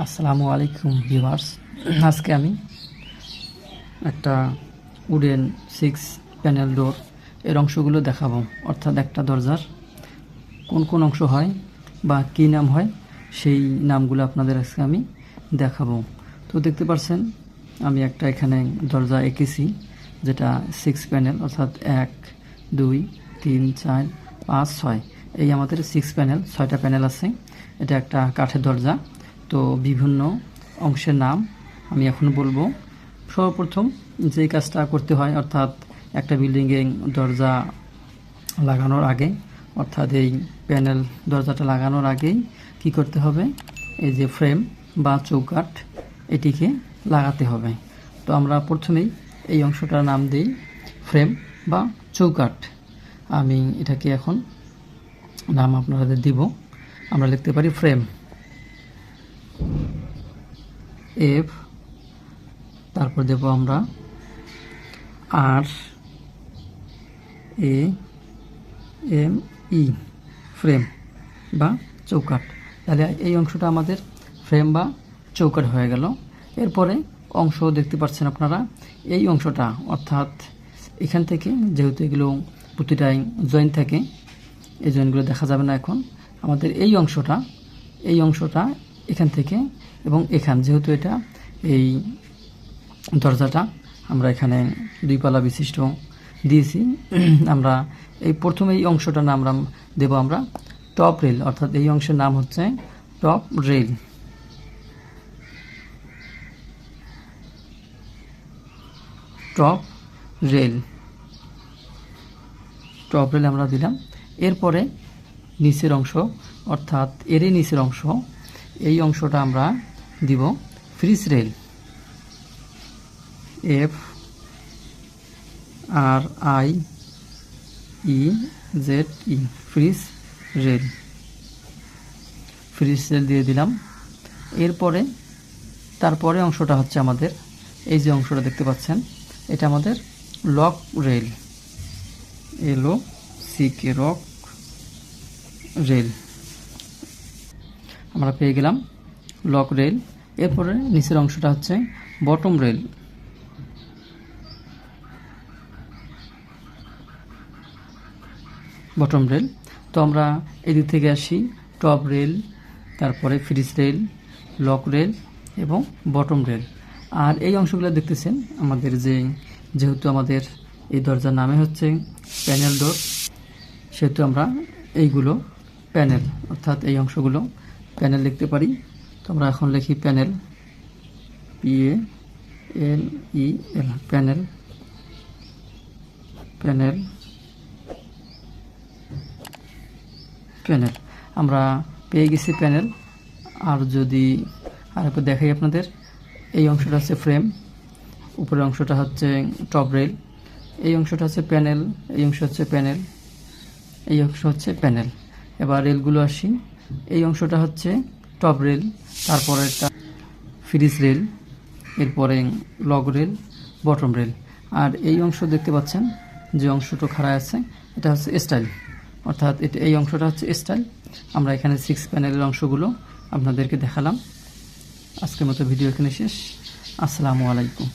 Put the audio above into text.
আসসালামু আলাইকুম ভিউয়ার্স। আজকে আমি একটা উডেন সিক্স প্যানেল ডোর এর অংশগুলো দেখাবো। অর্থাৎ একটা দরজার কোন কোন অংশ হয় বা কী নাম হয় সেই নামগুলো আপনাদের আজকে আমি দেখাবো। তো দেখতে পাচ্ছেন আমি একটা এখানে দরজা এঁকেছি, যেটা সিক্স প্যানেল অর্থাৎ এক, দুই, তিন, চার, পাঁচ, ছয়। এই আমাদের সিক্স প্যানেল ছয়টা প্যানেল আছে। এটা একটা কাঠের দরজা। তো বিভিন্ন অংশের নাম আমি এখন বলব। সর্বপ্রথম যে কাজটা করতে হয়, অর্থাৎ একটা বিল্ডিংয়ে দরজা লাগানোর আগে, অর্থাৎ এই প্যানেল দরজাটা লাগানোর আগেই কি করতে হবে, এই যে ফ্রেম বা চৌকাঠ এটিকে লাগাতে হবে। তো আমরা প্রথমেই এই অংশটার নাম দিই ফ্রেম বা চৌকাঠ। আমি এটাকে এখন নাম আপনাদের দিব। আমরা লিখতে পারি ফ্রেম। এফ তারপর দেব আমরা আর এ এম ই ফ্রেম বা চৌকাট তাহলে এই অংশটা আমাদের ফ্রেম বা চৌকাট হয়ে গেল। এরপরে অংশ দেখতে পাচ্ছেন আপনারা, এই অংশটা, অর্থাৎ এখান থেকে যেহেতু এগুলো প্রতিটাই জয়েন্ট থাকে, এই জয়েন্টগুলো দেখা যাবে না এখন। আমাদের এই অংশটা এই অংশটা এখান থেকে এবং এখান, যেহেতু এটা এই দরজাটা আমরা এখানে দুই পালা বিশিষ্ট দিয়েছি, আমরা এই প্রথম এই অংশটার নাম আমরা দেব আমরা, টপ রেল, অর্থাৎ এই অংশের নাম হচ্ছে top rail. Top rail. Top rail আমরা দিলাম। এরপরে নিচের অংশ, অর্থাৎ এরই নিচের অংশ এই অংশটা আমরা দিব frieze rail F R I E Z E frieze rail. Frieze rail দিয়ে দিলাম। এরপরে, তারপরে অংশটা হচ্ছে আমাদের, এই যে অংশটা দেখতে পাচ্ছেন, এটা আমাদের লক রেল, এলো সিকে রক রেল। আমরা পেয়ে গেলাম লক রেল। এরপরে নিচের অংশটা হচ্ছে বটম রেল। Bottom rail. তো আমরা এদিক থেকে আসি, টপ রেল, তারপরে ফ্রিজ রেল, লক রেল এবং বটম রেল। আর এই অংশগুলো দেখতেছেন আমাদের যে, যেহেতু আমাদের এই দরজার নামে হচ্ছে প্যানেল ডোর, সেহেতু আমরা এইগুলো প্যানেল, অর্থাৎ এই অংশগুলো প্যানেল লিখতে পারি। তো আমরা এখন লিখি panel. P A L E L panel. Panel. Panel. আমরা পেয়ে গেছি প্যানেল। আর যদি আরেকবার দেখাই আপনাদের, এই অংশটা হচ্ছে ফ্রেম। উপরের অংশটা হচ্ছে টপ রেল। এই অংশটা হচ্ছে প্যানেল। এই অংশ হচ্ছে প্যানেল। এই অংশ হচ্ছে প্যানেল। এবার রেলগুলো আসি। এই অংশটা হচ্ছে টপ রেল তারপরেরটা ফ্রিজ রেল, এরপরে লগ রেল, বটম রেল। আর এই অংশ দেখতে পাচ্ছেন যে অংশটা খাড়া আছে, এটা হচ্ছে স্টাইল। অর্থাৎ এটা এই অংশটা হচ্ছে স্টাইল। আমরা এখানে সিক্স প্যানেলের অংশগুলো আপনাদেরকে দেখালাম। আজকের মতো ভিডিও এখানে শেষ। আসসালামু আলাইকুম।